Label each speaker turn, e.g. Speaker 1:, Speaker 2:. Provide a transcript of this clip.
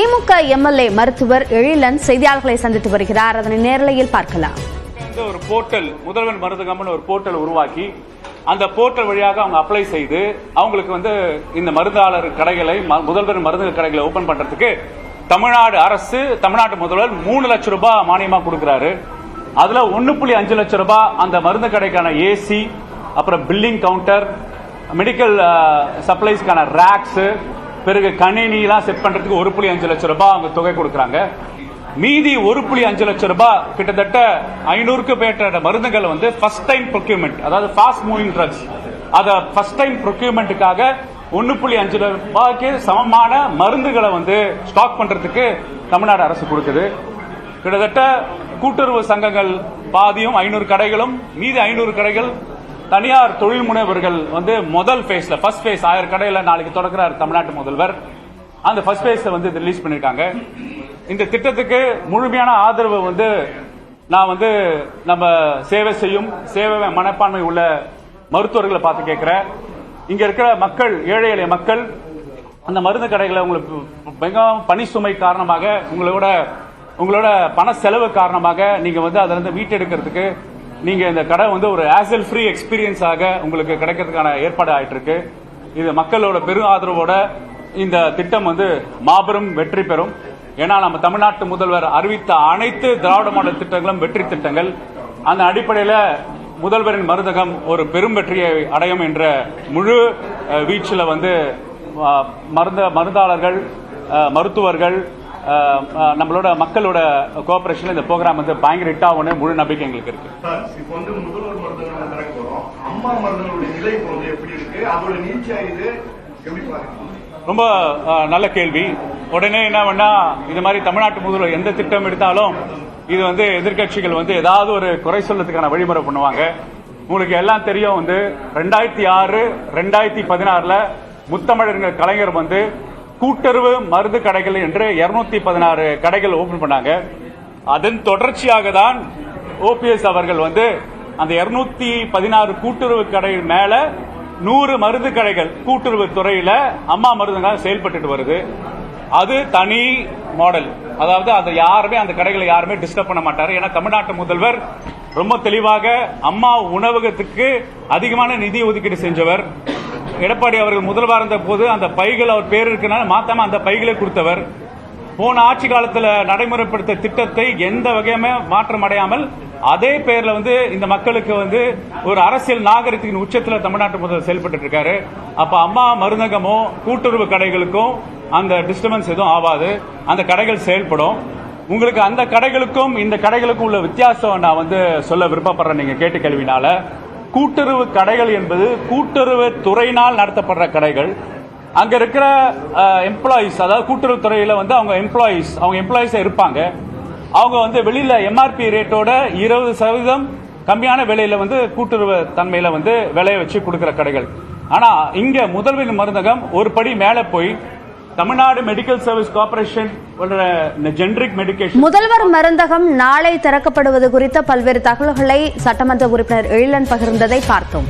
Speaker 1: திமுக MLA மருத்துவர் எழிலன் செய்தியாளர்களை சந்தித்து வருகிறார். அதனை நேரலையில் பார்க்கலாம்.
Speaker 2: ஒரு போர்ட்டல் முதல்வன் மருந்தகம்னு ஒரு போர்ட்டல் உருவாக்கி அந்த போர்ட்டல் வழியாக அவங்க அப்ளை செய்து அவங்களுக்கு வந்து இந்த மருந்தாளர் கடைகளை ம- முதல்வர் மருந்து கடைகளை ஓபன் பண்றதுக்கு தமிழ்நாடு அரசு தமிழ்நாட்டு முதல்வர் மூணு லட்சம் ரூபாய் மானியமா கொடுக்குறாரு. அதுல ஒன்னு புள்ளி அஞ்சு லட்சம் ரூபாய் அந்த மருந்து கடைக்கான ஏசி அப்புறம் பில்லிங் கவுண்டர் மெடிக்கல் சப்ளைஸ்க்கான ரேக்ஸ் பிறகு கணினிலாம் செட் பண்றதுக்கு ஒரு புள்ளி அஞ்சு லட்சம் ரூபாய் அவங்க தொகை கொடுக்குறாங்க. மீதி ஒரு புள்ளி அஞ்சு லட்சம் ரூபாய் கிட்டத்தட்ட ஐநூறுக்கு மேற்பட்ட மருந்துகள் வந்து ஃபர்ஸ்ட் டைம் ப்ரொக்யூர்மெண்ட் அதாவது ஃபாஸ்ட் மூவிங் ட்ரக்ஸ் அதை ஃபர்ஸ்ட் டைம் ப்ரொக்யூர்மெண்ட்டுக்காக ஒன்று புள்ளி அஞ்சு ரூபாய்க்கு சமமான மருந்துகளை வந்து ஸ்டாக் பண்றதுக்கு தமிழ்நாடு அரசு கொடுக்குது. கிட்டத்தட்ட கூட்டுறவு சங்கங்கள் பாதியும் ஐநூறு கடைகளும் மீதி ஐநூறு கடைகள் தனியார் தொழில் முனைவர்கள் வந்து முதல் ஃபேஸ்ல ஃபர்ஸ்ட் ஃபேஸ் ஆயிரம் கடையில நாளைக்கு தொடக்கிறார் தமிழ்நாட்டு முதல்வர். அந்த ஃபர்ஸ்ட் ஃபேஸ் வந்து ரிலீஸ் பண்ணிருக்காங்க. இந்த திட்டத்துக்கு முழுமையான ஆதரவு வந்து நான் வந்து நம்ம சேவை செய்யும் சேவை மனப்பான்மை உள்ள மருத்துவர்களை பார்த்து கேட்கிறேன். இங்க இருக்கிற மக்கள் ஏழை எளிய மக்கள் அந்த மருந்து கடைகளை உங்களுக்கு மிகவும் பனி சுமை காரணமாக உங்களோட உங்களோட பண செலவு காரணமாக நீங்க வந்து அதிலிருந்து மீட்டெடுக்கிறதுக்கு நீங்க இந்த கடை வந்து ஒரு ஆசல் ஃப்ரீ எக்ஸ்பீரியன்ஸாக உங்களுக்கு கிடைக்கிறதுக்கான ஏற்பாடு ஆயிட்டு இருக்கு இது மக்களோட பெரும் ஆதரவோட இந்த திட்டம் வந்து மாபெரும் வெற்றி பெறும். ஏன்னா நம்ம தமிழ்நாட்டு முதல்வர் அறிவித்த அனைத்து திராவிட மாடல் திட்டங்களும் வெற்றி திட்டங்கள். அந்த அடிப்படையில் முதல்வரின் மருந்தகம் ஒரு பெரும் வெற்றியை அடையும் என்ற முழு வீச்சில் வந்து மருந்த மருந்தாளர்கள் மருத்துவர்கள் நம்மளோட மக்களோட கோஆபரேஷன் இந்த ப்ரோக்ராம் வந்து பயங்கர ஹிட் ஆகும்னு முழு நம்பிக்கை எங்களுக்கு இருக்கு.
Speaker 3: சார் இப்போ வந்து முதல்வர் மருந்தகம் நம்ம திறக்க போறோம். அம்மா மருந்தங்களுடைய நிலை இப்போ வந்து எப்படி இருக்கு? அதோட நீட்சியா இது எப்படி பாருங்க?
Speaker 2: ரொம்ப நல்ல கேள்வி. உடனே என்ன பண்ணா இது மாதிரி தமிழ்நாட்டு முதல்வர் எந்த திட்டம் எடுத்தாலும் இது வந்து எதிர்க்கட்சிகள் வந்து ஏதாவது ஒரு குறை சொல்லத்துக்கான வழிமுறை பண்ணுவாங்க. உங்களுக்கு எல்லாம் தெரியும் வந்து ரெண்டாயிரத்தி ஆறு ரெண்டாயிரத்தி பதினாறுல முத்தமிழர் கலைஞர் வந்து கூட்டுறவு மருந்து கடைகள் என்று இருநூத்தி பதினாறு கடைகள் ஓபன் பண்ணாங்க. அதன் தொடர்ச்சியாக தான் ஓபிஎஸ் அவர்கள் வந்து அந்த இருநூத்தி பதினாறு கூட்டுறவு கடை மேல நூறு மருந்து கடைகள் கூட்டுறவு துறையில அம்மா மருந்துகள் செயல்பட்டுட்டு வருது. அது தனி மாடல் அதாவது அதை யாருமே அந்த கடைகளை யாருமே டிஸ்டர்ப் பண்ண மாட்டாரு. ஏன்னா தமிழ்நாட்டு முதல்வர் ரொம்ப தெளிவாக அம்மா உணவகத்துக்கு அதிகமான நிதி ஒதுக்கீடு செஞ்சவர். எடப்பாடி அவர்கள் முதல்வர் இருந்த போது அந்த பைகள் அவர் பேர் இருக்கிறனால மாத்தாம அந்த பைகளை கொடுத்தவர். போன ஆட்சி காலத்தில் நடைமுறைப்படுத்த திட்டத்தை எந்த வகையுமே மாற்றம் அடையாமல் அதே பேரில் வந்து இந்த மக்களுக்கு வந்து ஒரு அரசியல் நாகரிகத்தின் உச்சத்தில் தமிழ்நாட்டு முதல்வர் செயல்பட்டு இருக்காரு. அப்ப அம்மா மருந்தகமோ கூட்டுறவு கடைகளுக்கும் அந்த டிஸ்டர்பன்ஸ் எதுவும் ஆகாது அந்த கடைகள் செயல்படும். உங்களுக்கு அந்த கடைகளுக்கும் இந்த கடைகளுக்கும் உள்ள வித்தியாசம் நான் வந்து சொல்ல விருப்பப்படுறேன். நீங்க கேட்டு கேள்வினால கூட்டுறவு கடைகள் என்பது கூட்டுறவு துறையினால் நடத்தப்படுற கடைகள். அங்க இருக்கிற எம்ப்ளாயிஸ் அதாவது கூட்டுறவு துறையில வந்து அவங்க எம்ப்ளாயிஸ் அவங்க எம்ப்ளாயிஸ் இருப்பாங்க. அவங்க வந்து வெளியில எம்ஆர்பி ரேட்டோட இருபது சதவீதம் கம்மியான விலையில வந்து கூட்டுறவு தன்மையில வந்து விலையை வச்சு கொடுக்கிற கடைகள். ஆனா இங்க முதல்வரின் மருந்தகம் ஒரு படி மேலே போய் Tamil Nadu medical service corporation generic medication
Speaker 1: முதல்வர் மருந்தகம் நாளை திறக்கப்படுவது குறித்த பல்வேறு தகவல்களை சட்டமன்ற உறுப்பினர் எழிலன் பகிர்ந்ததை பார்த்தோம்.